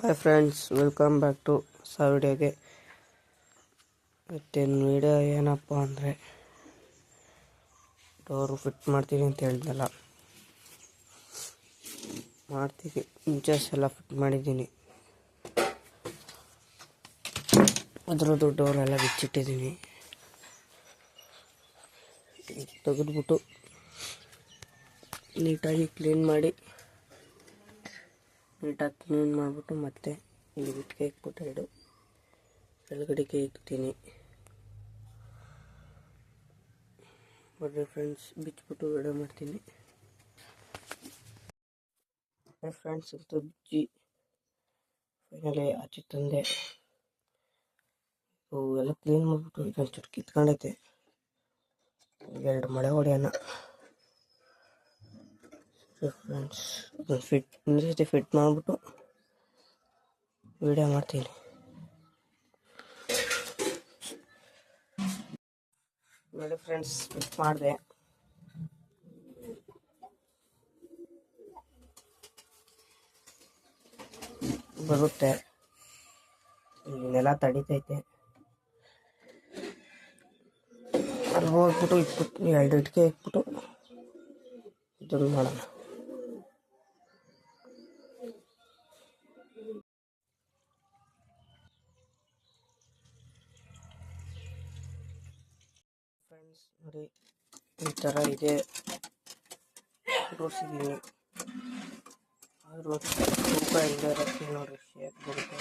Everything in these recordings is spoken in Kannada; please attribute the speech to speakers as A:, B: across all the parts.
A: Hi friends welcome back to ಹೊಸ ವಿಡಿಯೋಗೆ ಇವತ್ತಿನ ವಿಡಿಯೋ ಏನಪ್ಪ ಅಂದರೆ ಡೋರು ಫಿಟ್ ಮಾಡ್ತೀನಿ ಅಂತ ಹೇಳಿದ್ನಲ್ಲ ಮಾಡ್ತೀನಿ ಇಂಚಸ್ ಎಲ್ಲ ಫಿಟ್ ಮಾಡಿದ್ದೀನಿ. ಅದರದ್ದು ಡೋರ್ ಎಲ್ಲ ಬಿಚ್ಚಿಟ್ಟಿದ್ದೀನಿ. ತೆಗೆದ್ಬಿಟ್ಟು ನೀಟಾಗಿ ಕ್ಲೀನ್ ಮಾಡಿ ನೀಟಾಗಿ ಕ್ಲೀನ್ ಮಾಡಿಬಿಟ್ಟು ಮತ್ತೆ ಇಲ್ಲಿ ಬಿಟ್ಟಿಗೆ ಇಟ್ಬಿಟ್ಟು ಎರಡು ಕೆಳಗಡೆಗೆ ಇಕ್ತೀನಿ ಬರ್ರಿ ಫ್ರೆಂಡ್ಸ್ ಬಿಚ್ಚಿಬಿಟ್ಟು ವಿಡಿಯೋ ಮಾಡ್ತೀನಿ. ಫ್ರೆಂಡ್ಸ್ ಅಂತ ಬಿಚ್ಚಿ ಫೈನಲಿ ಆಚೆ ತಂದೆ. ಇವು ಎಲ್ಲ ಕ್ಲೀನ್ ಮಾಡಿಬಿಟ್ಟು ಇದೊಂದು ಚುಟ್ಟು ಕಿತ್ಕೊಂಡೈತೆ ಎರಡು ಮಳೆ ಹೊಡೆಯೋಣ ಫ್ರೆಂಡ್ಸ್ ಫಿಟ್ ಜೊತೆ ಫಿಟ್ ಮಾಡಿಬಿಟ್ಟು ವಿಡಿಯೋ ಮಾಡ್ತೀನಿ. ನೋಡಿ ಫ್ರೆಂಡ್ಸ್ ಫಿಟ್ ಮಾಡಿದೆ. ಬರುತ್ತೆ. ನೆಲ ತಡಿತೈತೆ. ಅಲ್ಲಿ ಹೋಗ್ಬಿಟ್ಟು ಇಟ್ಬಿಟ್ಟು ಎರಡು ಇಟ್ಕೆ ಇಟ್ಬಿಟ್ಟು ಇದನ್ನು ಮಾಡೋಣ. ಫ್ರೆಂಡ್ಸ್ ನೋಡಿ ಈ ಥರ ಇದೆ ತೋರಿಸಿದ್ದೀನಿ ಆದರೂ ತೂಕ ಇಲ್ಲದೆ ಇರೋಕ್ಕೆ ನೋಡಿರಿ ಶೇಪ್ ಬರುತ್ತೆ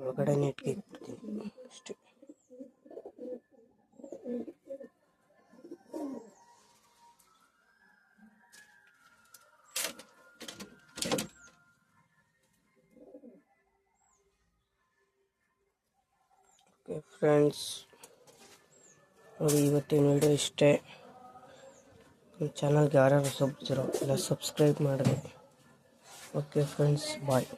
A: ಒಳಗಡೆ ನೆಟ್ಗೆ ಇಟ್ಬಿಡ್ತೀನಿ ಅಷ್ಟೇ ಓಕೆ ಫ್ರೆಂಡ್ಸ್ ನೋಡಿ ಇವತ್ತಿನ ವಿಡಿಯೋ ಇಷ್ಟೇ ನಮ್ಮ ಚಾನಲ್ಗೆ ಯಾರ್ಯಾರು ಸಬ್ಸಿರೋ ಎಲ್ಲ ಸಬ್ಸ್ಕ್ರೈಬ್ ಮಾಡಿದೆ ಓಕೆ ಫ್ರೆಂಡ್ಸ್ ಬಾಯ್